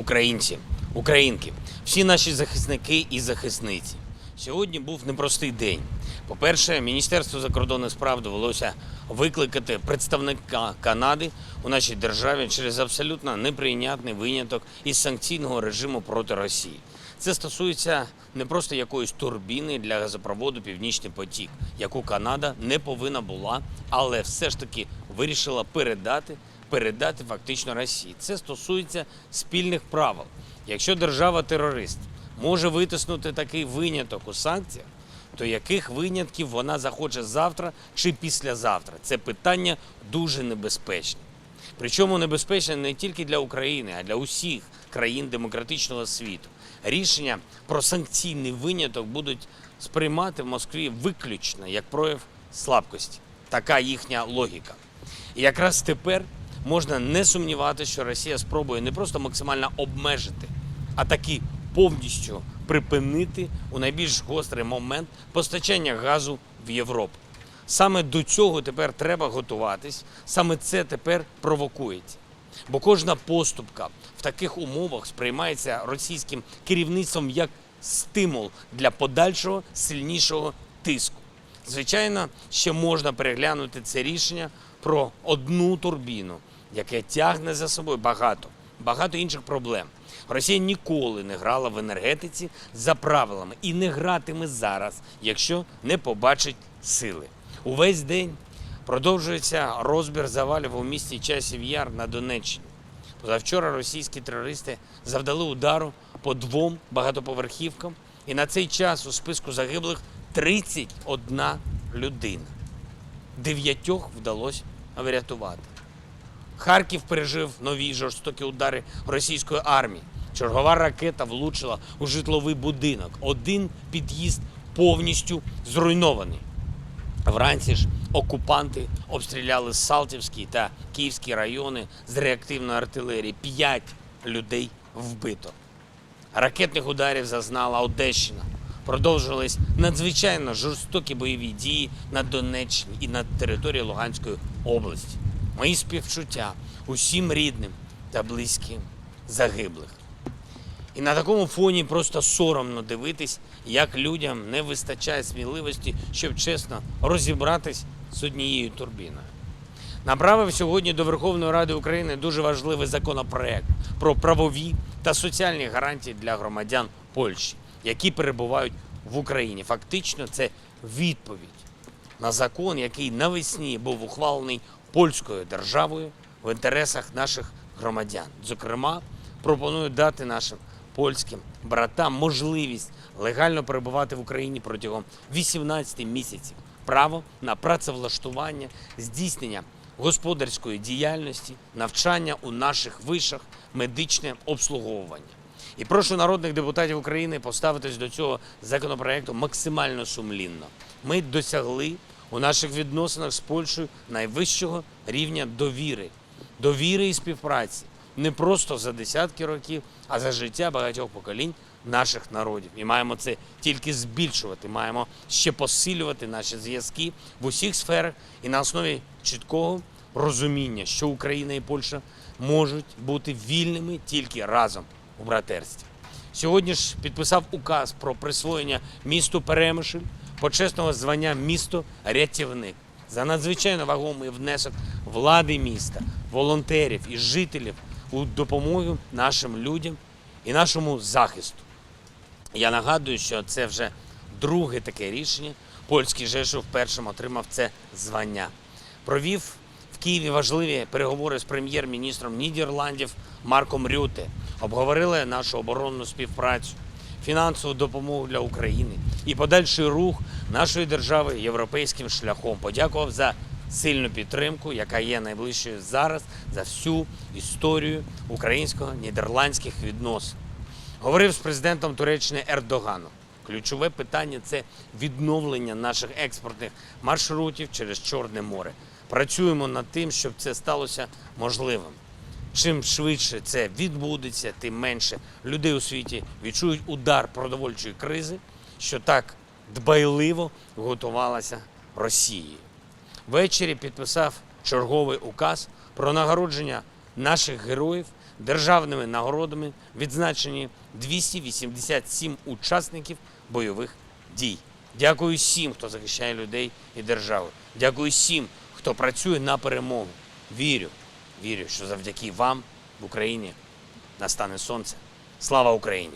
українці, українки, всі наші захисники і захисниці. Сьогодні був непростий день. По-перше, Міністерству закордонних справ довелося викликати представника Канади у нашій державі через абсолютно неприйнятний виняток із санкційного режиму проти Росії. Це стосується не просто якоїсь турбіни для газопроводу Північний потік, яку Канада не повинна була, але все ж таки вирішила передати, передати фактично Росії. Це стосується спільних правил. Якщо держава-терорист може витиснути такий виняток у санкціях, то яких винятків вона захоче завтра чи післязавтра? Це питання дуже небезпечне. Причому небезпечне не тільки для України, а для усіх країн демократичного світу. Рішення про санкційний виняток будуть сприймати в Москві виключно як прояв слабкості. Така їхня логіка. І якраз тепер можна не сумніватися, що Росія спробує не просто максимально обмежити, а таки повністю припинити у найбільш гострий момент постачання газу в Європу. Саме до цього тепер треба готуватись, саме це тепер провокується. Бо кожна поступка в таких умовах сприймається російським керівництвом як стимул для подальшого сильнішого тиску. Звичайно, ще можна переглянути це рішення про одну турбіну, яке тягне за собою багато, багато інших проблем. Росія ніколи не грала в енергетиці за правилами і не гратиме зараз, якщо не побачить сили. Увесь день продовжується розбір завалів у місті Часів Яр на Донеччині. Позавчора російські терористи завдали удару по двом багатоповерхівкам, і на цей час у списку загиблих 31 людина. Дев'ятьох вдалося врятувати. Харків пережив нові жорстокі удари російської армії. Чергова ракета влучила у житловий будинок. Один під'їзд повністю зруйнований. Вранці ж окупанти обстріляли Салтівський та Київський райони з реактивної артилерії. П'ять людей вбито. Ракетних ударів зазнала Одещина. Продовжились надзвичайно жорстокі бойові дії на Донеччині і на території Луганської області. Мої співчуття усім рідним та близьким загиблих. І на такому фоні просто соромно дивитись, як людям не вистачає сміливості, щоб чесно розібратись з однією турбіною. Направив сьогодні до Верховної Ради України дуже важливий законопроект про правові та соціальні гарантії для громадян Польщі, які перебувають в Україні. Фактично, це відповідь на закон, який навесні був ухвалений польською державою в інтересах наших громадян. Зокрема, пропоную дати нашим польським братам можливість легально перебувати в Україні протягом 18 місяців, право на працевлаштування, здійснення господарської діяльності, навчання у наших вишах, медичне обслуговування. І прошу народних депутатів України поставитись до цього законопроекту максимально сумлінно. Ми досягли у наших відносинах з Польщею найвищого рівня довіри, довіри і співпраці не просто за десятки років, а за життя багатьох поколінь наших народів. І маємо це тільки збільшувати. Маємо ще посилювати наші зв'язки в усіх сферах і на основі чіткого розуміння, що Україна і Польща можуть бути вільними тільки разом у братерстві. Сьогодні ж підписав указ про присвоєння місту Перемишль почесного звання місто рятівник за надзвичайно вагомий внесок влади міста, волонтерів і жителів у допомогу нашим людям і нашому захисту. Я нагадую, що це вже друге таке рішення. Польський Жешов першим отримав це звання. Провів в Києві важливі переговори з прем'єр-міністром Нідерландів Марком Рюте. Обговорили нашу оборонну співпрацю, фінансову допомогу для України і подальший рух нашої держави європейським шляхом. Подякував за сильну підтримку, яка є найближчою зараз за всю історію українсько-нідерландських відносин. Говорив з президентом Туреччини Ердоганом. Ключове питання це відновлення наших експортних маршрутів через Чорне море. Працюємо над тим, щоб це сталося можливим. Чим швидше це відбудеться, тим менше людей у світі відчують удар продовольчої кризи, що так дбайливо готувалася Росії. Ввечері підписав черговий указ про нагородження наших героїв державними нагородами, відзначені 287 учасників бойових дій. Дякую всім, хто захищає людей і державу. Дякую всім, хто працює на перемогу. Вірю. Вірю, що завдяки вам в Україні настане сонце. Слава Україні!